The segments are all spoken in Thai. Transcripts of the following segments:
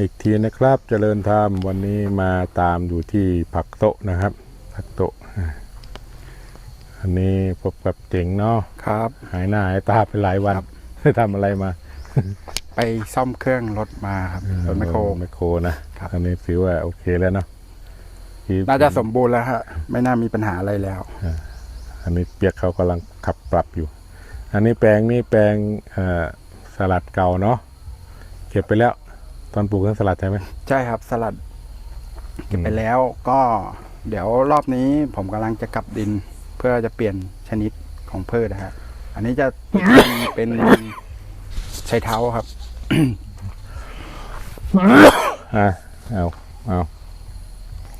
อีกทีนะครับเจริญธรรมวันนี้มาตามอยู่ที่ผักโตะนะครับ ผักโตะอ่าอันนี้พบกับเจ๋งเนาะครับ หายหน้าหายตาไปหลายวันครับทำอะไรมา ไปซ่อมเครื่องรถมาครับรถไมคโครไมโครนะครับอันนี้ถือว่าโอเคแล้วเนาะที่น่าจะสมบูรณ์แล้วฮะไม่น่ามีปัญหาอะไรแล้วอันนี้เปียกเขากำลังขับปรับอยู่ อันนี้แปลงนี่แปลงเอ่อสลัดเก่าเนาะเก็บไปแล้ว ตอนปลูกเครื่องสลัดใช่ไหมใช่ครับสลัดเก็บไปแล้วก็เดี๋ยวรอบนี้ผมกำลังจะกลับดินเพื่อจะเปลี่ยนชนิดของพืชนะฮะอันนี้จะเป็นเป็นใช้เท้าครับอะเอาเอา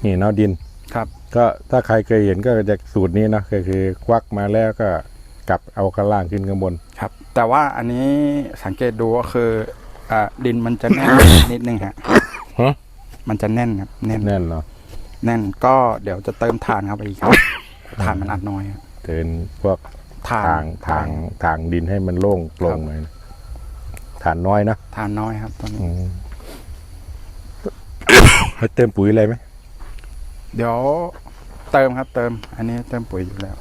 นี่เนาะดินครับ ก็ถ้าใครเคยเห็นก็จะสูตรนี้เนาะก็คือ ควักมาแล้วก็กลับเอาข้างล่างขึ้นข้างบนครับ แต่ว่าอันนี้สังเกตดูก็คือ อ่าดินมันจะแน่น นิดนึงฮะฮะ มันจะแน่นครับแน่นแน่นเนาะแน่นก็เดี๋ยวจะเติมถ่านเข้าไปอีกครับถ่านมันอัดน้อยครับเดินพวกถ่านทางทางทางดินให้มันโล่งโปร่งหน่อยนะฐานน้อยนะถ่านน้อยครับตอนนี้ อืมให้เติมปุ๋ยอะไรไหมเดี๋ยวเติมครับเติม อันนี้เติมปุ๋ยอยู่แล้ว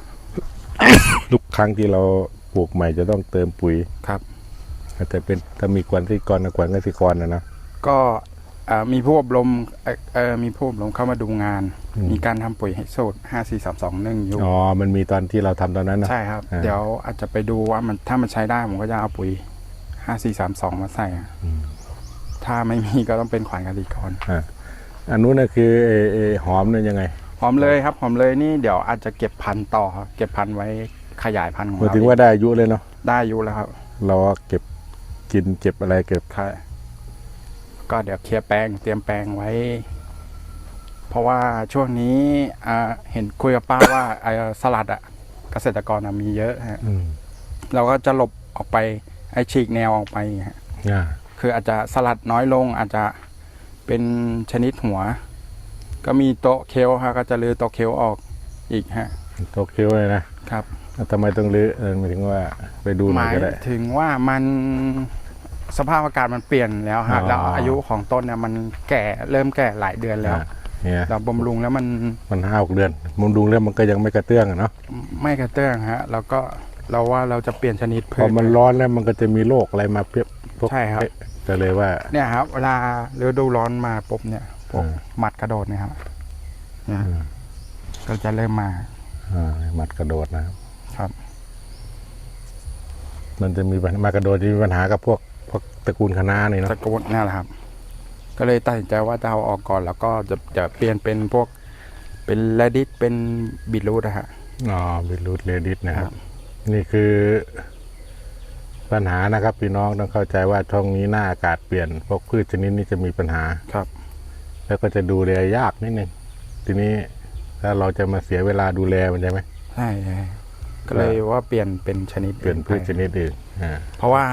ทุกครั้งที่เราปลูกใหม่จะต้องเติมปุ๋ย ครับ อาจจะเป็นถ้ามีกวนที่กรกับกวนกสิกรนะนะก็อ่ามีผู้อบรมเอ่อเอ่อมีผู้อบรมเข้ามาดูงานอืมมีการทำปุ๋ยให้สูตรห้าสี่สามสองหนึ่งอยู่อ๋อมันมีตอนที่เราทำตอนนั้นนะใช่ครับอ่าเดี๋ยวอาจจะไปดูว่ามันถ้ามันใช้ได้ผมก็จะเอาปุ๋ยห้าสี่สามสองมาใส่อะอืมถ้าไม่มีก็ต้องเป็นขวานกะลีกรอ่าอันนู้นนะคือเอเอหอมเนี่ยยังไง หอมเลยครับหอมเลยนี่เดี๋ยวอาจจะเก็บพันธุ์ต่อครับเก็บพันธุ์ไว้ขยายพันธุ์ของหมายเราถึงว่าได้อายุเลยเนาะได้อยู่แล้วครับ เราก็เก็บ กินเก็บอะไรเก็บค่ะก็เดี๋ยวเคลียร์แปลงเตรียมแปลงไว้ เพราะว่าช่วงนี้อ่าเห็นคุยกับป้าว่าไอ้สลัดอะเกษตรกรอะมีเยอะฮะอืมเราก็จะหลบออกไปไอ้ฉีกแนวออกไปฮะอ่าคืออาจจะสลัดน้อยลงอาจจะเป็นชนิดหัว ก็มีโต๊ะเคลฮะก็จะลือโต๊ะเคลออกอีกฮะโตเคียวเลยนะครับแล้วทำไมต้องรื้อเออหมายถึงว่าไปดูหหน่อมายยก็ได้ถึงว่ามัน สภาพอากาศมันเปลี่ยนแล้วอ๋ฮะอแล้วอายุของต้นเนี่ยมันแก่เริ่มแก่หลายเดือนแล้วอ่าเนี่ยเราบำรุงแล้วมันมันห้าหกเดือนมันดูแล้วมันก็ยังไม่กระเตื้องอะเนาะไม่กระเตื้องฮะ แล้วก็เราว่าเราจะเปลี่ยนชนิดพพือช มันร้อนแล้วมันก็จะมีโรคอะไรมาเพียบพวกใช่ครับ ก็เลยว่า เนี่ยครับเวลาฤดูร้อนมาปุ๊บเนี่ยพวกอ่าหมัดกระโดดเนะครับเนี่ยอืมก็จะเริ่มมาอ่าหมัดกระโดดนะครับครับ มันจะมีปัญหามากระโดดจะมีปัญหากับพวก พวกตระกูลคะน้าเนี่ยเนาะตะกรุดนี่แหละครับ ก็เลยตัดสินใจว่าจะเอาออกก่อนแล้วก็จะจะเปลี่ยนเป็นพวกเป็นแรดิสเป็นบีทรูทอะฮะ อ๋อบิรูทเลดิสนะคครัรับบนี่คือ ปัญหานะครับพี่น้องต้องเข้าใจว่าช่วงนี้หน้าอากาศเปลี่ยนพวกพืชชนิดนี้จะมีปัญหา ครับ แล้วก็จะดูแลยากนิดนึงทีนี้ถ้าเราจะมาเสียเวลาดูแลมันใช่ไหมใช่ใช่ก็เลยว่าเปลี่ยนเป็นชนิดเปลี่ยนพืชชไปนิดอื่นอ่า เพราะว่า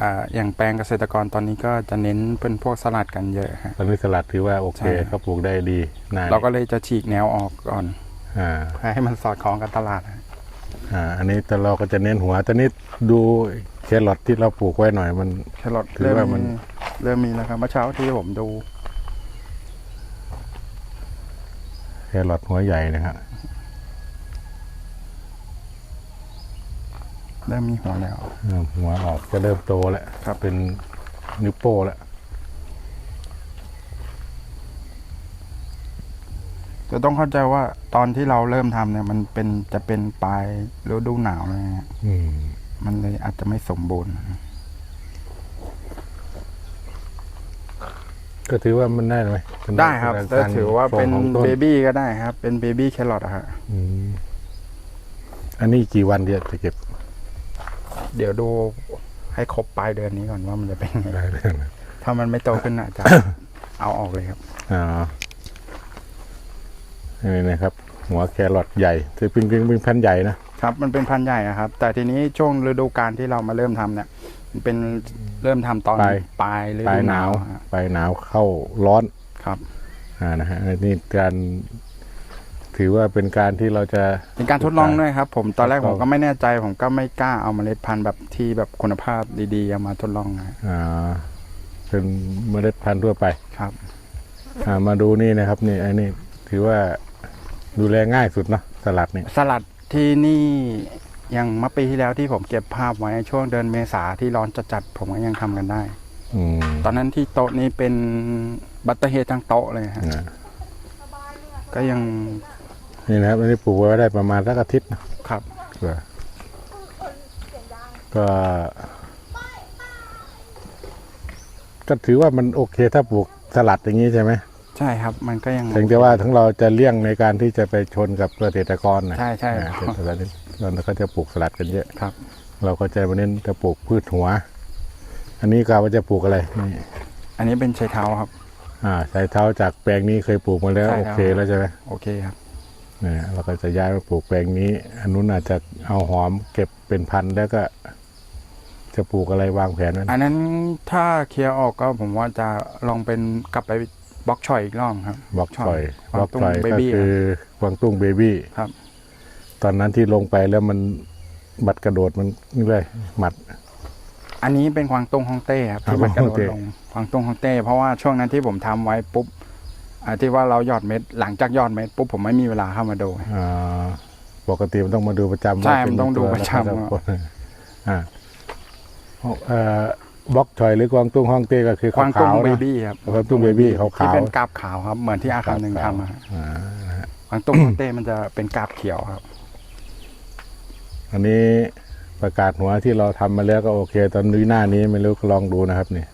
อ่าอย่างแปลงเกษตรกรตอนนี้ก็จะเน้นเป็นพวกสลัดกันเยอะฮะตอนนี้สลัดถือว่าโอเคใช่เขาปลูกได้ดีนานเราก็เลยจะฉีกแนวออกก่อนอ่าเพื่อให้มันสอดคล้องกับตลาดฮะอ่าอันนี้แต่เราก็จะเน้นหัวตอนนี้ดูแครอทที่เราปลูกไว้หน่อยมันแครอทถือเริ่มว่ามันมีเริ่มมีแล้วครับเมื่อเช้าที่ผมดูแครอทหัวใหญ่นะครับ เริ่มมีหัวแล้วอ่าหัวออกจะเริ่มโตแล้วครับเป็นนิ้วโป้แล้วจะต้องเข้าใจว่าตอนที่เราเริ่มทำเนี่ย มันเป็นจะเป็นปลายฤดูหนาวเลยฮะอืมมันเลยอาจจะไม่สมบูรณ์ ก็ถือว่ามันได้ไหมมันได้ครับเป็นแต่กรถือว่าเป็นโป่งของต้นเบบี้ก็ได้ครับ เป็นเบบี้แครอทอะฮะอืมอันนี้กี่วันที่จะเก็บ เดี๋ยวดูให้ครบปลายเดือนนี้ก่อนว่ามันจะเป็นไงได้เลยนะถ้ามันไม่โตขึ้นอาจจะเอาออกเลยครับ อ๋อนี่นะครับ หัวแครอทใหญ่ถือเป็นเป็นเป็นพันธุ์ใหญ่นะ ครับ มันเป็นพันธุ์ใหญ่อะครับ แต่ทีนี้ช่วงฤดูกาลที่เรามาเริ่มทำเนี่ย มันเป็นเริ่มทำตอนปลายฤปลาดูยหหนานาววฮะปลายหนาวเข้าร้อน ครับ อ่านะฮะอันนี่การ ถือว่าเป็นการที่เราจะ เป็นการทดลองด้วยครับ ผมตอนแรกทดลผองมก็ไม่แน่ใจ ผมก็ไม่กล้าเอาเมล็ดพันธุ์แบบที่แบบคุณภาพดีๆเอามาทดลองนะอ่าเป็นเมล็ดพันธุ์ทั่วไปครับ อ่ามาดูนี่นะครับ นี่ไอ้นี่ถือว่าดูแลง่ายสุดเนาะสลัดนี่สลัดที่นี่ยังเมื่อปีที่แล้วที่ผมเก็บภาพไว้ช่วงเดือนเมษาที่ร้อนจัดๆผมก็ยังทำกันได้ อืมตอนนั้นที่โต๊ะนี้เป็นบัตเตอร์เฮดทั้งโต๊ะเลยฮะ อ่าก็ยัง นี่นะครับอันนี้ปลูกไว้ได้ประมาณสักอาทิตย์นะครับเผื่อก็ก็ถือว่ามันโอเคถ้าปลูกสลัดอย่างนี้ใช่ไหมใช่ครับ มันก็ยังถึงแต่ว่าทั้งเราจะเลี่ยงในการที่จะไปชนกับเกษตรกรนะใช่ใช่อ่าเกษตรกรนี่เราก็จะปลูกสลัดกันเยอะครับ เราก็จะมาเน้นจะปลูกพืชหัว อันนี้กาว่าจะปลูกอะไรนี่อันนี้เป็นชายเท้าครับ อ่าใช้เท้าจากแปลงนี้เคยปลูกมาแล้วใช่โอครับเคแล้วใช่ไหมโอเคครับเนี่ยเราก็จะย้ายมาปลูกแปลงนี้อันนู้นอาจจะเอาหอมเก็บเป็นพันธุ์แล้วก็ จะปลูกอะไรวางแผนไว้อันนั้นถ้าเคลียร์ออกก็ผมว่าจะลองเป็นกลับไปบล็อกชอยอีกรอบครับบล็อกชอยกวางบล็อกตุ้งชอยเบก็บี้คือกวางตุ้งเบบี้ครับ ตอนนั้นที่ลงไปแล้วมันบัดกระโดดมันนี่เลยหมัด อันนี้เป็นควางตุ้งฮ่องเต้ครับที่อ่ามันกระโดดฮ่องเต้ลงควางตุ้งฮ่องเต้เพราะว่าช่วงนั้นที่ผมทำไว้ปุ๊บ อ่าที่ว่าเราหยอดเม็ดหลังจากหยอดเม็ดปุ๊บผมไม่มีเวลาเข้ามาดู อ่าปกติมันต้องมาดูประจำใช่ว่าเป็มันต้องดูตัวประจำ แล้วก็อ่าเอ่อบล็อกชอยหรือกวางตุ้งฮ่องเต้ก็คือควางตุ้งขาวๆเบนะ บี้ครับควางตุ้งเบบี้ขาวๆ ที่เป็นกาบขาวครับ เหมือนที่อาคารหนึ่งทำอะฮะอ่าควางตุ้งฮ่องเต้มันจะเป็นกาบเขียวครับ อันนี้ประกาศหัวที่เราทำมาแล้วก็โอเค ตอนนี้หน้านี้ไม่รู้ก็ลองดูนะครับนี่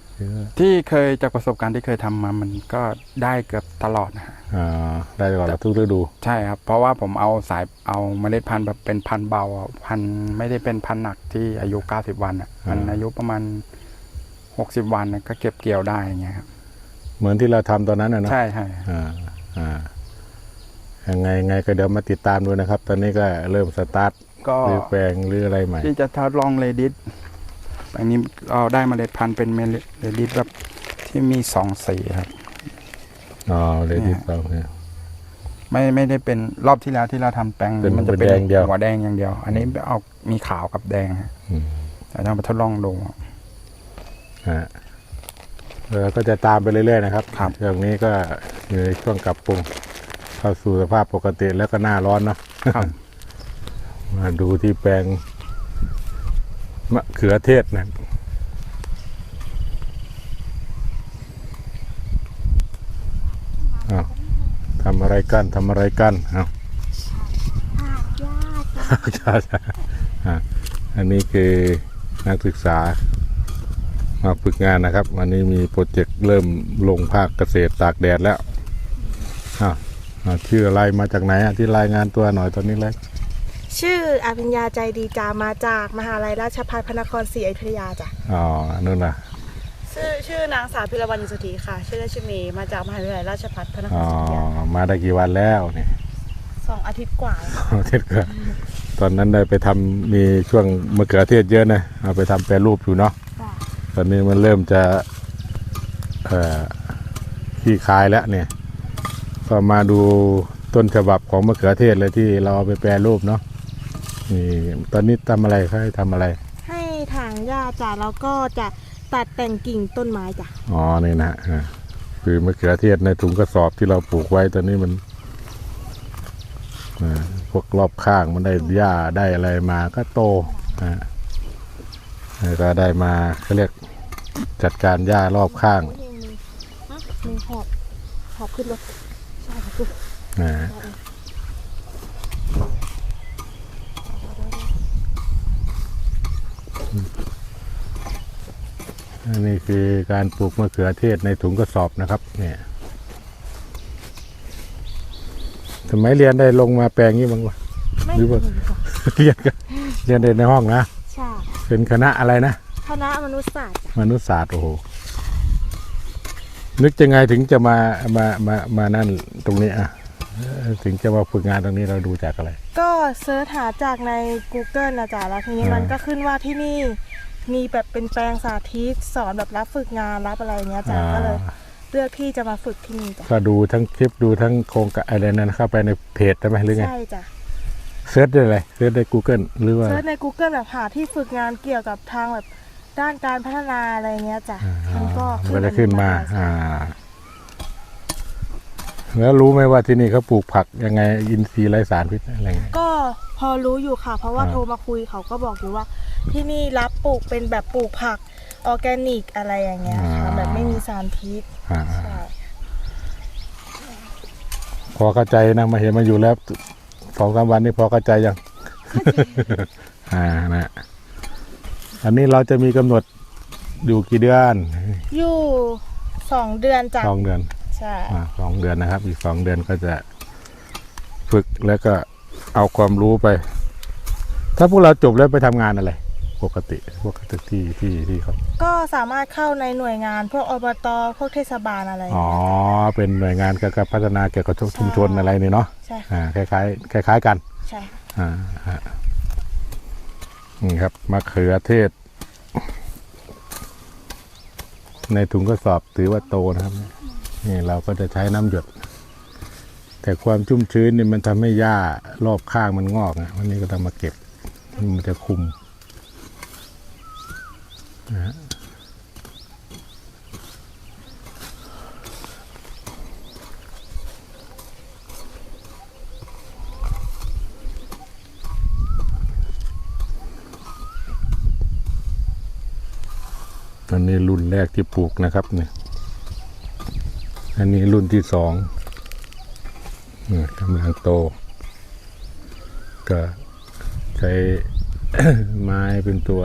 ที่เคยจากประสบการณ์ที่เคยทำมามันก็ได้เกือบตลอดนะฮะอ่าได้ก่อนเราทุกฤดูใช่ครับ เพราะว่าผมเอาสายเอาเมล็ดพันธุ์แบบเป็นพันธุ์เบาอะพันธุ์ไม่ได้เป็นพันธุ์หนักที่อายุ90วันอะมันอายุประมาณ60วันน่ะก็เก็บเกี่ยวได้อย่างเงี้ยครับเหมือนที่เราทำตอนนั้นนะเนอะใช่ใช่อ่าอ่ายังไงยังไงก็เดี๋ยวมาติดตามดูนะครับ ตอนนี้ก็เริ่มสตาร์ทก็หรือแปลงหรืออะไรใหม่ ที่จะทดลองเลดิส อันนี้เราได้เมล็ดพันธุ์เป็นเมล็ดเลดิสแบบที่มีสองสีครับอ๋อเลยเนี่ที่ยสองเนี่ย ไม่ไม่ได้เป็นรอบที่แล้วที่เราทำแปลงเป็นมัจะเป็นแดงเดียว หัวแดงอย่างเดียว อันนี้เอามีขาวกับแดงฮะอืมแต่ต้องไปทดลองดูอ่าเออก็จะตามไปเรื่อยๆนะครับครับช่วงนี้ก็อยู่ในช่วงกลับปรุงเข้าสู่สภาพปกติแล้วก็หน้าร้อนเนาะครับ มาดูที่แปลง มะเขือเทศนะครับอ้าวทำอะไรกันทำอะไรกันอ้าวใช่ใช่อะอันนี้คือนักศึกษามาฝึกงานนะครับ วันนี้มีโปรเจกต์เริ่มลงภาคเกษตรตากแดดแล้วอ้าวอ่าชื่ออะไรมาจากไหนอะที่รายงานตัวหน่อยตอนนี้เลย ชื่ออภิญญาใจดีจามาจากมหาลัยราชภัฏพระนครศรีอยุธยาจ้ะอ๋อนั่นนะชื่อชื่อนางสาวพิรวรรณอินสุธีค่ะ ชื่อเล่นชื่อเมย์มาจากมหาวิทยาลัยราชภัฏพระนคอ๋รอศรีอยุธยามาได้กี่วันแล้วนี่สองอาทิตย์กว่าแล้วเทศเกลือตอนนั้นได้ไปทำมีช่วงมะเขือเทศเยอะนะเอาไปทำแปรรูปอยู่เนาะจ้ะตอนนี้มันเริ่มจะเอ่อขี้คายแล้วเนี่ย ก็มาดูต้นฉบับของมะเขือเทศเลยที่เราเอาไปแปรรูปเนาะ นี่ตอนนี้ทำอะไรเขาให้ทำอะไร ให้ถางหญ้าจ้ะแล้วก็จะตัดแต่งกิ่งต้นไม้จ้ะอ๋อนี่นะอ่าคือมะเขือเทศในถุงกระสอบที่เราปลูกไว้ตอนนี้มันอ่าพวกรอบข้างมันได้หญ้าได้อะไรมาก็โตนะแล้วก็ได้มาเขาเรียกจัดการหญ้ารอบข้างโอ้ยยังมีฮะมีหอบหอบขึ้นรถใช่ค่ะคือนะ นนี้คือการปลูกมะเขือเทศในถุงกระสอบนะครับ เนี่ยสมัยเรียนได้ลงมาแปลงนี้บ้างวะไม่หรือว่ามีค่ะเรียนกันเรียนในห้องนะใช่เป็นคณะอะไรนะคณะมนุษยศาสตร์จ้ะมนุษยศาสตร์โอ้โหนึกยังไงถึงจะมามามามานั่นตรงนี้อะเอ่อถึงจะมาฝึกงานตรงนี้เราดูจากอะไร ก็เซิร์ชหาจากใน Google นะจ๊ะแล้วทีนี้อ่ามัมันก็ขึ้นว่าที่นี่ มีแบบเป็นแปลงสาธิตสอนแบบรับฝึกงานรับอะไรอย่างเงี้ยจ้ะก็เลยอ่าเลือกที่จะมาฝึกที่นี่จ้ะก็ดูทั้งคลิปดูทั้งโครงการอะไรนั้นเข้าไปในเพจได้ไหมหรือไงใช่จ้ะเซิร์ชได้เลยเซิร์ชได้ Google หรือว่าเซิร์ชใน Google แบบหาที่ฝึกงานเกี่ยวกับทางแบบด้านการพัฒนาอะไรเงี้ยจ้ะอ่ามันก็มันก็จะขึ้นมาใช่อ่า แล้วรู้ไหมว่าที่นี่เขาปลูกผักยังไงอินทรีย์ไร้สารพิษอะไรเงี้ยก็พอรู้อยู่ค่ะ เพราะว่าอ่าโทรมาคุยเขาก็บอกอยู่ว่า ที่นี่รับปลูกเป็นแบบปลูกผักออร์แกนิกอะไรอย่างเงี้ยค่ะแบบไม่มีสารพิษอ่าใช่พอเข้าใจนะมาเห็นมาอยู่แล้วสองสามวันนี้พอเข้าใจยัง อ่านะอันนี้เราจะมีกำหนดอยู่กี่เดือนอยู่สองเดือนจ้ะสองเดือนใช่อ่าสองเดือนนะครับ อีกสองเดือนก็จะฝึกแล้วก็เอาความรู้ไป ถ้าพวกเราจบแล้วไปทำงานอะไร ปกติพวกที่ที่ที่เขาก็สามารถเข้าในหน่วยงานพวกอบตพวกเทศบาลอะไรอย่างอ๋อเงี้ยเป็นหน่วยงานเกี่ยวกับพัฒนาเกี่ยวกับชุมชนอะไรนี่เนาะใช่ค่ะอ่าคล้ายๆคล้าย ๆกันใช่ค่ะอ่าฮะนี่ครับมะเขือเทศ ในถุงกระสอบถือว่าโตนะครับนี่เราก็จะใช้น้ำหยด แต่ความชุ่มชื้นนี่มันทำให้หญ้ารอบข้างมันงอกนะวันนี้ก็ต้องมาเก็บมันจะคุมนะฮะ อันนี้รุ่นแรกที่ปลูกนะครับเนี่ย อันนี้รุ่นที่สองกำลังโต ก็ใช้ไม้เป็นตัว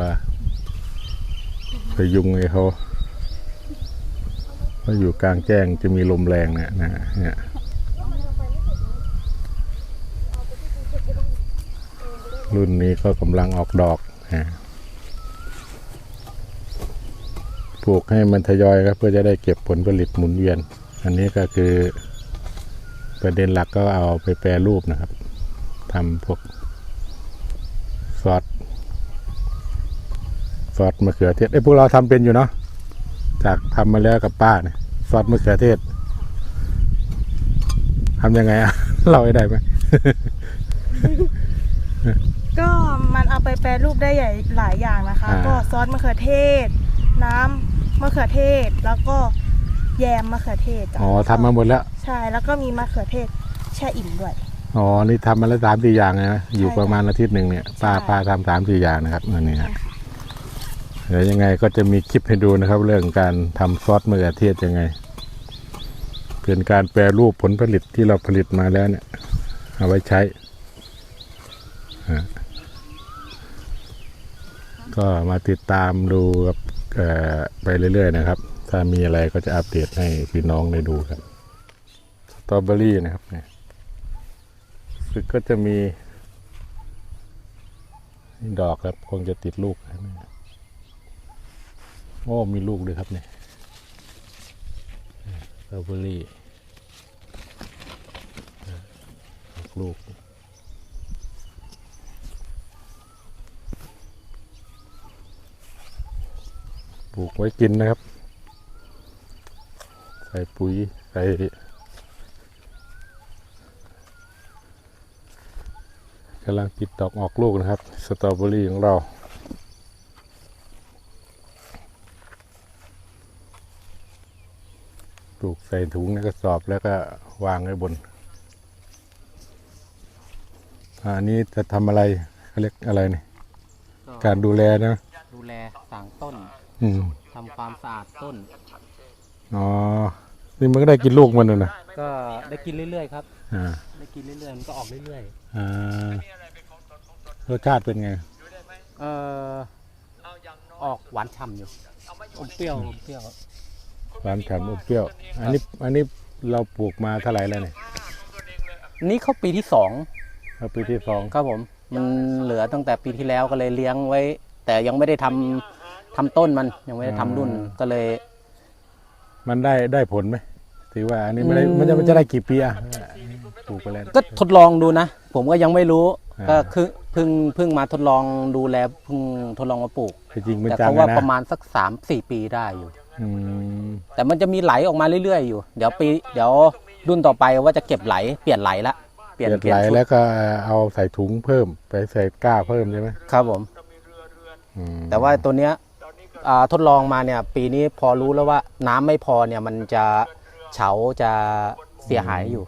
พยุงให้เขาเพราอยู่กลางแจ้งจะมีลมแรงนะนะเนี่ยรุ่นนี้ก็กำลังออกดอกนะปลูกให้มันทยอยครับเพื่อจะได้เก็บผลผลิตหมุนเวียน อันนี้ก็คือประเด็นหลักก็เอาไปแปรรูปนะครับทำพวกซอส อสมะเขือเทศไอ้ยพวกเราทำเป็นอยู่เนาะจากทำมาแล้วกับป้าเนี่ยซอสมะเขือเทศทำยังไงอะเล่าให้ได้ไหมก็มันเอาไปแปรรูปได้ใหญ่หลายอย่างนะคะอ่าก็ซอสมะเขือเทศ น้ำมะเขือเทศแล้วก็แยมมะเขือเทศจ้ะอ๋อทำมาหมดแล้ว ใช่แล้วก็มีมะเขือเทศแช่อิ่มด้วยอ๋อนี่ทำมาแล้วสามสี่อย่างเลยนะอยู่ใช่ประมาณอาทิตย์หนึ่งเนี่ยป้าใช่ป้าทำสามสี่อย่างนะครับอันนี้ฮะ เดี๋ยวยังไงก็จะมีคลิปให้ดูนะครับ เรื่องการทำซอสมะเขือเทศยังไง เป็นการแปรรูปผลผลิตที่เราผลิตมาแล้วเนี่ย เอาไว้ใช้ ก็มาติดตามดูกับไปเรื่อย ๆ นะครับ ถ้ามีอะไรก็จะอัปเดตให้พี่น้องได้ดูครับสตรอเบอรี่นะครับเนี่ยสึกก็จะมีดอกครับคงจะติดลูกนะเนี่ย โอ้มีลูกด้วยครับเนี่ยสตรอเบอรี่ออกลูกปลูกไว้กินนะครับ ใส่ปุ๋ย ใส่กำลังติดดอกออกลูกนะครับ สตรอเบอรี่ของเรา ปลูกใส่ถุงในกระสอบแล้วก็วางไว้บนอ่าอันนี้จะทำอะไรเขาเรียกอะไรนี่การดูแลนะ ดูแลสั่งต้นอืมทำความสะอาดต้น อ๋อ นี่มันก็ได้กินลูกมันเลยนะก็ได้กินเรื่อยๆครับ อ่า ได้กินเรื่อยๆมันก็ออกเรื่อยอ่ารสชาติเป็นไง ๆ เอ่อออกหวานฉ่ำอยู่อมเปรี้ยวอมเปรี้ยว หวานฉ่ำอมเปรี้ยว อันนี้อันนี้เราปลูกมาเท่าไหร่แล้วเนี่ยอันนี้เข้าปีที่สองเอาปีที่สองครับผม มันเหลือตั้งแต่ปีที่แล้วก็เลยเลี้ยงไว้ แต่ยังไม่ได้ทำทำต้นมันยังไม่ได้ทำรุ่นก็เลย มันได้ได้ผลไหมถือว่า อันนี้ไม่ได้อืม มันจะมันจะได้กี่ปีอะปลูกไปแล้ว ก็ทดลองดูนะ ผมก็ยังไม่รู้ อ่า ก็คือเพิ่งเพิ่งมาทดลองดูแลเพิ่งทดลองมาปลูกจริงๆเป็นแต่จังเขาว่านะประมาณสักสามสี่ปีได้อยู่ อืมแต่มันจะมีไหลออกมาเรื่อยๆอยู่ เดี๋ยวปีเดี๋ยวรุ่นต่อไปว่าจะเก็บไหล เปลี่ยนไหลละเปเปลี่ลี่ยยนนไหลชุดแล้วก็เอาใส่ถุงเพิ่มไปใส่ก้าเพิ่มใช่ไหมครับผม อืมแต่ว่าตัวเนี้ยอ่าทดลองมาเนี่ย ปีนี้พอรู้แล้วว่าน้ำไม่พอเนี่ยมันจะเฉาจะเสียหายอยู่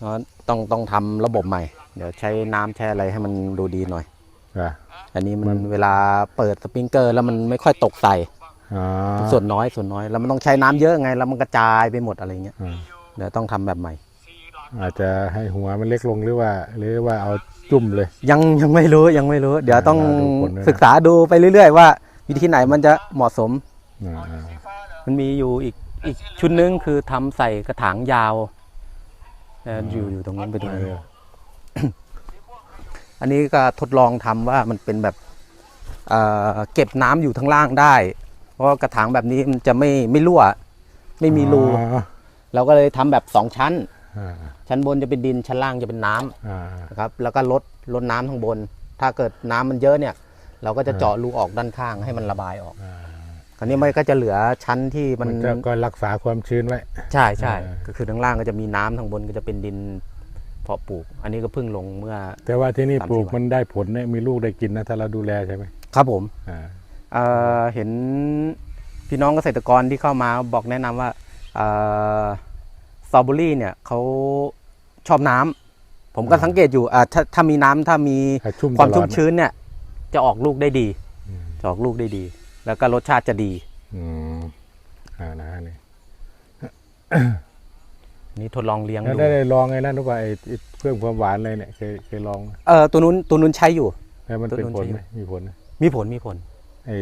เนอะต้องต้องทำระบบใหม่ เดี๋ยวใช้น้ำใช้อะไรให้มันดูดีหน่อย อะ อันนี้มัมันน เวลาเปิดสปริงเกอร์แล้วมันไม่ค่อยตกใส่อ๋อ ส่วนน้อยส่วนน้อย แล้วมันต้องใช้น้ำเยอะไง แล้วมันกระจายไปหมดอะไรเงี้ยอ่าเดี๋ยวต้องทำแบบใหม่ อาจจะให้หัวมันเล็กลงหรือว่า หรือว่าเอาจุ่มเลย ยังยังไม่รู้ยังไม่รู้ เดี๋ยวต้องดูผลด้วยนะศึกษาดูไปเรื่อย ๆ ว่า วิธีไหนมันจะเหมาะสมอ่าอ่ามันมีอยู่อีกอีกชุดหนึงคือทำใส่กระถางยาวเอ่ออยู่อยู่ตรงนั้นไปดูเอออันนี้ก็ทดลองทำว่ามันเป็นแบบเอ่อเก็บน้ำอยู่ทั้างล่างได้ เพราะว่ากระถางแบบนี้มันจะไม่ไม่รั่ว ไม่มีรูอ๋อเราก็เลยทำแบบสองชั้นอ่าชั้นบนจะเป็นดินชั้นล่างจะเป็นน้ำอ่านะครับแล้วก็ลดลดน้ำข้างบน ถ้าเกิดน้ำมันเยอะเนี่ย เราก็จะเจาะรูออกด้านข้างให้มันระบายออกอ่าคราวนี้มันก็จะเหลือชั้นที่มัมันนจะก็รักษาความชื้นไว้ใช่ใช่อ่าก็คือข้างล่างก็จะมีน้ำข้างบนก็จะเป็นดินเพาะปลูก อันนี้ก็เพิ่งลงเมื่อ แต่ว่าที่นี่สามสิบปลูกวันมันได้ผลเนี่ยมีลูกได้กินนะถ้าเราดูแลใช่ไหมครับผมอ่า เอ่อเห็นพี่น้องเกษตรกรที่เข้ามาบอกแนะนำว่าเอ่อสตรอเบอรี่เนี่ยเขาชอบน้ำผมก็สังเกตอยู่อ่าถ้าถ้ามีน้ำถ้ามีให้ชุ่มความตลอชุ่ดมนะชื้นเนี่ย จะออกลูกได้ดีอืมจะออกลูกได้ดี แล้วก็รสชาติจะดี อืมอ่านะนี่นี่ทดลองเลี้ยงแล้วดูได้ได้ลองไอ้นั่นหรือเปล่าไอ้ไอ้เพิ่มความหวานอะไรเนี่ยเคยเคยลองไหมเออตัวนู้นตัวนู้นใช้อยู่ แล้วมันเป็นต้นผลใช้ไหมมีผลไหมมีผลมีผลไอ้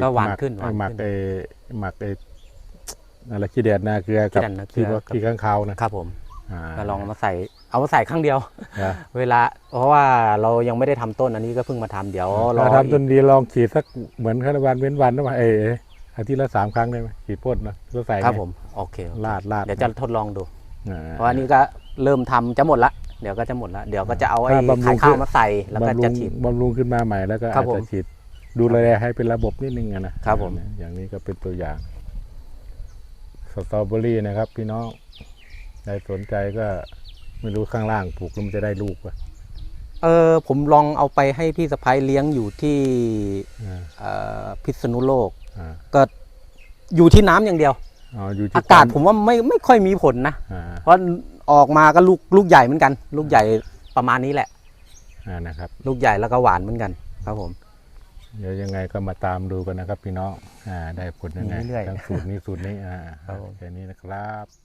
ก็หวานมักขึ้นไอ้หวานหมักขึ้นไอ้หมักไอ้อะไรขี้แดดนาเกลือกับขี้แดดนาเกลืขี้อว่ากับขี้ข้างคาวนะครับผมอ่าก็ลองเอามาใส่เอามาใส่ครั้งเดียวนะเวลา เพราะว่าเรายังไม่ได้ทำต้นอันนี้ก็เพิ่งมาทำเดี๋ยวรอถ้าทำอีต้กนดีลองฉีดสักเหมือนคาราบานเว้นวันนะว่าเอออาทิตย์ละสามครั้งได้ไหมฉีดพ่นนะแล้วใส่ครับไงผมโอเคโอเคลาดลาดเดี๋ยวจะทดลองดูอ่เพราะอันนี้ก็เริ่มทำจะหมดละเดี๋ยวก็จะหมดละเดี๋ยวก็จะเอาไอ้ถ้าบำรุงไข่ข้าวมาใส่แล้วก็บำรุจะงฉีดบำรุงขึ้นมาใหม่แล้วก็ครัอาบจผมจะฉีด ดูแลให้เป็นระบบนิดนึงอะนะครับผม อย่างนี้ก็เป็นตัวอย่างสตรอเบอรี่นะครับ พี่น้องใครสนใจก็ไม่รู้ข้างล่างปลูกแล้วมันจะได้ลูกป่ะเออผมลองเอาไปให้พี่สะพ้ายเลี้ยงอยู่ที่อ่าเอ่อพิษณุโลก อ่าก็อยู่ที่น้ำอย่างเดียว อ๋ออยู่ที่อากาศควผมว่าไม่ไม่ค่อยมีผลนะ อ่าเพราะออกมาก็ลูกลูกใหญ่เหมือนกัน ลูกใหญ่ประมาณนี้แหละ อ่านะครับ ลูกใหญ่แล้วก็หวานเหมือนกัน ครับผม เดี๋ยวยังไงก็มาตามดูกันนะครับพี่น้องอ่าได้ผลยังไงเรื่อยๆ ทั้งสูตรนี้สูตรนี้อ่าครับผม แค่นี้นะครับ